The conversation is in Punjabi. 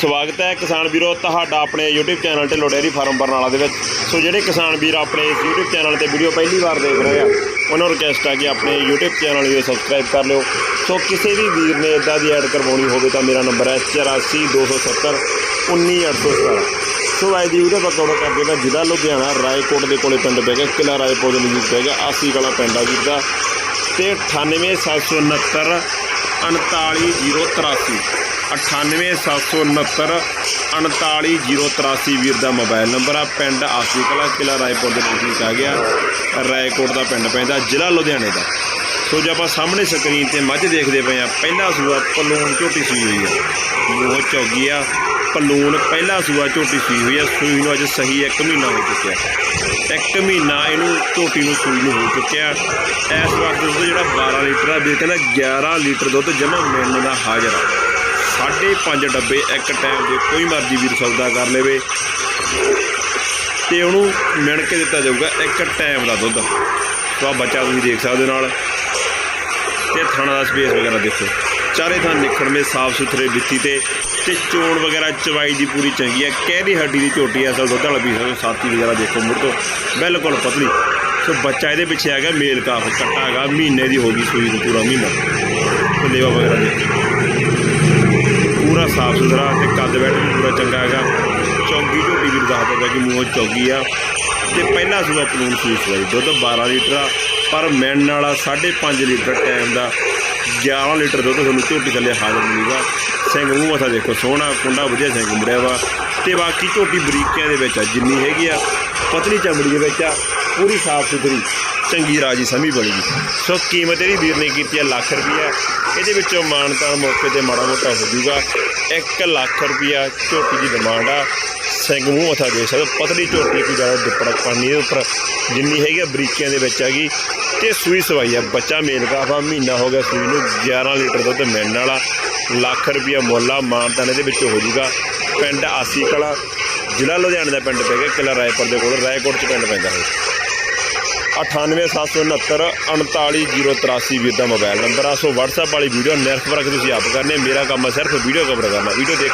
ਸਵਾਗਤ ਹੈ ਕਿਸਾਨ ਵੀਰੋ ਤੁਹਾਡਾ ਆਪਣੇ YouTube ਚੈਨਲ 'ਤੇ ਡੇਅਰੀ ਫਾਰਮ ਬਰਨਾਲਾ ਦੇ ਵਿੱਚ। ਸੋ ਜਿਹੜੇ ਕਿਸਾਨ ਵੀਰ ਆਪਣੇ ਇਸ YouTube ਚੈਨਲ ਤੇ ਵੀਡੀਓ ਪਹਿਲੀ ਵਾਰ ਦੇਖ ਰਹੇ ਆ, ਉਹਨਾਂ ਨੂੰ ਰਿਕਵੈਸਟ ਆ ਕਿ ਆਪਣੇ YouTube ਚੈਨਲ ਨੂੰ ਸਬਸਕ੍ਰਾਈਬ ਕਰ ਲਿਓ। ਸੋ ਕਿਸੇ ਵੀ ਵੀਰ ਨੇ ਇਦਾਂ ਦੀ ਐਡ ਕਰਵਾਉਣੀ ਹੋਵੇ ਤਾਂ ਮੇਰਾ ਨੰਬਰ ਹੈ 8427 19817 ਸੋ ਅੱਜ ਦੀ ਵੀਡੀਓ ਪਕੌੜਾ ਕਰਦੇ ਦਾ ਜ਼ਿਲ੍ਹਾ ਲੁਧਿਆਣਾ, ਰਾਏਕੋਟ ਦੇ ਕੋਲੇ ਪਿੰਡ ਪੈ ਗਿਆ ਕਿਲਾ ਰਾਏਪੁਰ ਦੇ ਨਜ਼ਦੀਕ ਪੈ ਗਿਆ, ਆਸੀ ਕਲਾ ਪਿੰਡ ਆ ਵੀਰ ਦਾ। ਤੇ 98769 39083 98769 39083 ਵੀਰ ਦਾ ਮੋਬਾਈਲ ਨੰਬਰ ਆ, ਪਿੰਡ ਆਸੀ ਕਲਾ ਕਿਲਾ ਰਾਏਪੁਰ ਦੇ ਨਜ਼ਦੀਕ ਆ ਗਿਆ। ਰਾਏਕੋਟ ਦਾ ਪਿੰਡ ਪੈਂਦਾ, ਜ਼ਿਲ੍ਹਾ ਲੁਧਿਆਣੇ ਦਾ। ਸੋ ਜੇ ਆਪਾਂ ਸਾਹਮਣੇ ਸਕਰੀਨ ਤੇ ਮੱਝ ਦੇਖਦੇ ਪਏ ਆ, ਪਹਿਲਾ ਸੂਆ ਪਲੂਣ ਝੋਟੀ ਸੂਈ ਹੋਈ ਆ। ਮੂੰਹ ਚੌਗੀ ਆ ਪਲੂਣ ਪਹਿਲਾ ਸੂਆ ਝੋਟੀ ਸੂਈ ਹੋਈ ਆ, ਸੂਈ ਨੂੰ ਅੱਜ ਸਹੀ 1 ਮਹੀਨਾ ਹੋ ਚੁੱਕਿਆ। ਇੱਕ ਮਹੀਨਾ ਇਹਨੂੰ ਝੋਟੀ ਨੂੰ ਸੂਈ ਨੂੰ ਹੋ ਚੁੱਕਿਆ। ਇਸ ਵਕਤ ਦੁੱਧ ਜਿਹੜਾ 12 ਲੀਟਰ ਆ, ਵੀਰ ਕਹਿੰਦਾ 11 ਲੀਟਰ ਦੁੱਧ ਜਮਾ ਮਿਲਣ ਦਾ ਹਾਜ਼ਰ ਆ। ਸਾਢੇ ਪੰਜ ਡੱਬੇ ਇੱਕ ਟਾਈਮ ਦੇ ਕੋਈ ਮਰਜ਼ੀ ਵੀਰ ਸੌਦਾ ਕਰ ਲਵੇ। ਤੇ ਉਹਨੂੰ ਮਿਣ ਕੇ ਦਿੱਤਾ ਜਾਊਗਾ ਇੱਕ ਟਾਈਮ ਦਾ ਦੁੱਧ। ਤਾਂ ਬੱਚਾ ਤੁਸੀਂ ਦੇਖ ਸਕਦੇ ਹੋ ਨਾਲ। ਤੇ ਥਾਣਾ ਦਾ ਸਪੇਸ ਵਗੈਰਾ ਦੇਖੋ। ਚਾਰੇ ਥਾਂ ਨਿਖੜਵੇਂ ਸਾਫ਼ ਸੁਥਰੇ ਵਿੱਤੀ ਤੇ ਤੇ ਚੋਣ ਵਗੈਰਾ ਚਵਾਈ ਦੀ ਪੂਰੀ ਚੰਗੀ ਹੈ। ਕਹਿਦੀ ਹੱਡੀ ਦੀ ਝੋਟੀ ਹੈ, ਅਸਲ ਦੁੱਧ ਵਾਲਾ ਪੀਸ ਹੈ, ਸਾਥੀ ਵਗੈਰਾ ਦੇਖੋ ਮੁੜ ਤੋਂ, ਬਿਲਕੁਲ ਪਤਲੀ। ਸੋ ਬੱਚਾ ਇਹਦੇ ਪਿੱਛੇ ਹੈਗਾ, ਮੇਲ ਕਾਫ, ਕੱਟਾ ਹੈਗਾ, ਮਹੀਨੇ ਦੀ ਹੋ ਗਈ ਸੂਈ ਨੂੰ ਪੂਰਾ ਮਹੀਨਾ। ਤੇ ਲੇਵਾ ਵਗੈਰਾ ਦੇਖੋ। ਪੂਰਾ ਸਾਫ਼ ਸੁਥਰਾ ਤੇ ਕੱਦ ਬੈਠ ਵੀ ਪੂਰਾ ਚੰਗਾ ਹੈਗਾ। ਚੌਗੀ ਝੋਟੀ ਵੀ ਦੱਸ ਦਿੰਦਾ ਕਿ ਮੂੰਹੋਂ ਚੌਗੀ ਆ। ਤੇ ਪਹਿਲਾ ਸੂਆ ਪਲੂਣ ਸੂਸ ਵਾਲੀ ਦੁੱਧ 12 ਲੀਟਰ ਆ ਪਰ ਮਿਲਣ ਵਾਲਾ 5.5 ਲੀਟਰ ਟਾਈਮ ਦਾ 11 ਲੀਟਰ ਦੁੱਧ ਤੁਹਾਨੂੰ ਝੋਟੀ ਥੱਲੇ ਹਾਜ਼ਰ ਮਿਲੇਗਾ। ਸਿੰਘ ਮੂੰਹ ਮਥਾ ਦੇਖੋ, ਸੋਹਣਾ ਕੁੰਡਾ, ਵਧੀਆ ਸਿੰਘ ਮੁੜਿਆ ਵਾ। ਤੇ ਬਾਕੀ ਝੋਟੀ ਬਰੀਕਿਆਂ ਦੇ ਵਿੱਚ ਆ, ਜਿੰਨੀ ਹੈਗੀ ਆ, ਪਤਲੀ ਚਮੜੀ ਦੇ ਵਿੱਚ ਆ, ਪੂਰੀ ਸਾਫ਼ ਸੁਥਰੀ ਚੰਗੀ ਰਾਜੀ ਸਮੀ ਬਣੀ ਸੋ ਕੀਮਤ ਇਹਦੀ ਵੀਰ ਨੇ ਕੀਤੀ ਹੈ ਲੱਖ ਰੁਪਈਆ। ਇਹਦੇ ਵਿੱਚੋਂ ਮਾਨਤਾਨ ਮੌਕੇ ਤੇ ਮਾੜਾ ਮੋਟਾ ਹੋ ਜਾਊਗਾ। 1 ਲੱਖ ਰੁਪਈਆ ਝੋਟੀ ਦੀ ਡਿਮਾਂਡ ਆ। ਸਿੰਘ ਮੂੰਹ ਮੱਥਾ ਦੇ ਸਕਦੇ। ਪਤਲੀ ਝੋਟੀ ਕੋਈ ਜ਼ਿਆਦਾ ਦੁੱਪੜ ਪਾਣੀ ਦੇ ਉੱਪਰ ਜਿੰਨੀ ਹੈਗੀ ਆ, ਬਰੀਕੀਆਂ ਦੇ ਵਿੱਚ ਹੈਗੀ ਤੇ ਸੂਈ ਸਵਾਈ ਆ। ਬੱਚਾ ਮੇਲ ਕਾਫਾ, ਮਹੀਨਾ ਹੋ ਗਿਆ ਸੂਈ ਨੂੰ। 11 ਲੀਟਰ ਦੁੱਧ ਮਿਲਣ ਵਾਲਾ। ਲੱਖ ਰੁਪਈਆ ਮੁੱਲ ਆ। ਮਾਨਤਾਨ ਇਹਦੇ ਵਿੱਚ ਹੋ ਜਾਊਗਾ। ਪਿੰਡ ਆਸੀ ਕਲਾ, ਜ਼ਿਲ੍ਹਾ ਲੁਧਿਆਣੇ ਦਾ ਪਿੰਡ ਪੈ ਗਿਆ। ਕਿਲਾ ਰਾਏਪੁਰ ਦੇ ਕੋਲ। ਰਾਏਕੋਟ ਚ ਪਿੰਡ ਪੈਂਦਾ ਹੈ 98769 39083 ਵੀਰ ਦਾ ਮੋਬਾਈਲ ਨੰਬਰ ਆ ਸੋ WhatsApp ਵਾਲੀ ਵੀਡੀਓ ਨਿਰਖ ਵਰਕ ਤੁਸੀਂ ਆਪ ਕਰਨੇ ਮੇਰਾ ਕੰਮ ਹੈ ਸਿਰਫ ਵੀਡੀਓ ਕਵਰ ਕਰਨਾ ਵੀਡੀਓ ਦੇਖ